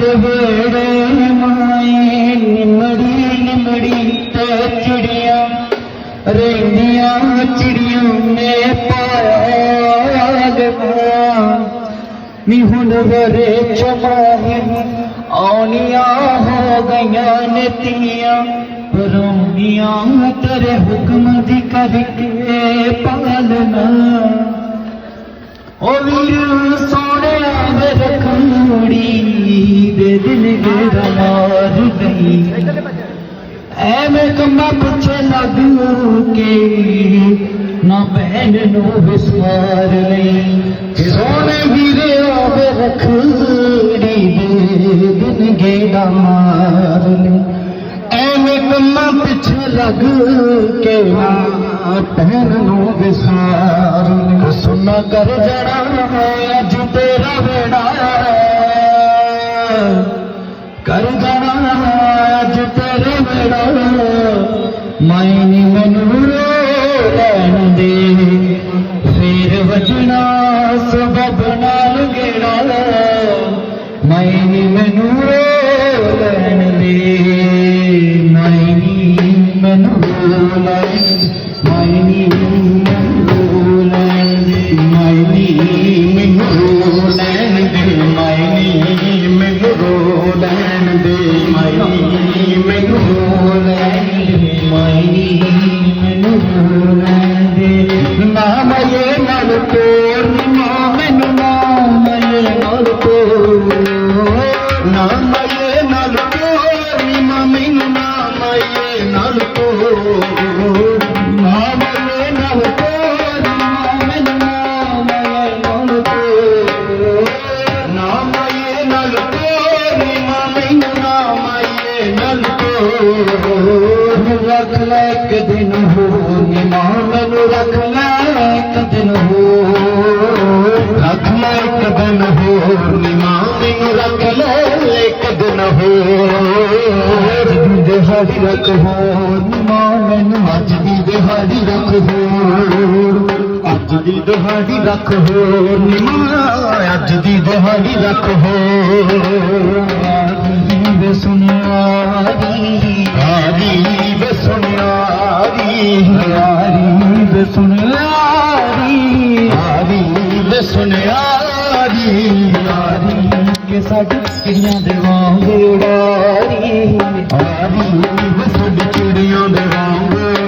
ਤੇਰੇ ਵੇੜੇ ਮਾਏ ਨਿਮੜੀ ਨਿਮੜੀ ਤੇ ਚਿੜੀਆਂ ਰਹਿੰਦੀਆਂ ਚਿੜੀਆਂ ਨੇ ਪਾਇਆ ਗਵਾ ਨੀ ਹੁਣ ਵਰੇ ਚਮਾਹੀ ਆਉਣੀਆਂ ਹੋ ਗਈਆਂ ਨਤੀਆਂ ਰੋਂਦੀਆਂ ਤੇਰੇ ਹੁਕਮ ਦੀ ਕਰਕੇ ਪਾਲਣਾ ਉਹ ਵੀਰ ਸੋਹਣਿਆ ਐਵੇਂ ਕੰਮਾ ਪਿੱਛੇ ਲੱਗੂ ਕੇ ਨਾ ਭੈਣ ਨੂੰ ਵਿਸਵਾਰ ਲਈ। ਸੋਹਣੇ ਵੀਰੇ ਆਵੇ ਰਖੂੜੀ ਦੇ ਦਿਲ ਗੇਰਾ ਮਾਰ ਲਈ। ਐਵੇਂ ਕੰਮਾਂ ਪਿੱਛੇ ਲੱਗ ਕੇ ਨਾ ਭੈਣ ਨੂੰ ਵਿਸਾਰ ਲਈ। ਸੁਣਾ ਕਰ ਜਣਾ ਅੱਜ ਤੇਰਾ ਵੇੜਾ। ਕਰ ਜਣਾ ਅੱਜ ਤੇਰੇ ਵੇੜਾ ਮੈਂ ਨੀ ਮੈਨੂੰ ਲੈਣ ਦੇ ਫੇਰ ਵਜਣਾ ਸਬਬ ਨਾਲ ਗੇੜਾ ਮੈਂ ਨੀ ਮੈਨੂੰ ਲੈਣ ਦੇ ਮੈਂ ਨੀ ਮੈਨੂੰ ਲੈਣ ਮੈਂ ਨੀ ਮੈਨੂੰ ਰੱਖ ਲੈ ਇੱਕ ਦਿਨ ਹੋ ਨਿਮਾ ਮੈਨੂੰ ਰੱਖ ਲੈ ਇੱਕ ਦਿਨ ਹੋ ਰੱਖ ਲੈ ਇੱਕ ਦਿਨ ਹੋ ਨਿਮਾ ਮੈਨੂੰ ਰੱਖ ਲੈ ਇੱਕ ਦਿਨ ਹੋ ਅੱਜ ਦੀ ਦਿਹਾੜੀ ਰੱਖ ਹੋ ਨਿਮਾ ਮੈਨੂੰ ਅੱਜ ਦੀ ਦਿਹਾੜੀ ਰੱਖ ਹੋ ਅੱਜ ਦੀ ਦਿਹਾੜੀ ਰੱਖ ਹੋ ਨਿਮਾ ਅੱਜ ਦੀ ਦਿਹਾੜੀ ਰੱਖ ਹੋ آري بس س آري و سناري آر کي سچ ڪڻ جي وانگر آري به سچيا دي وانگر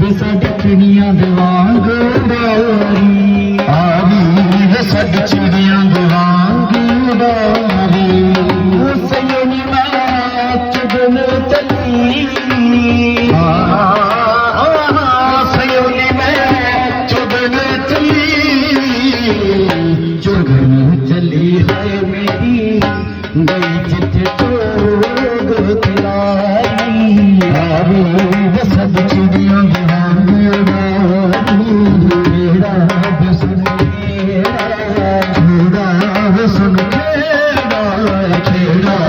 به سچڻيءَ دي وانگر آ سچڻ دي وانگي खेड़ा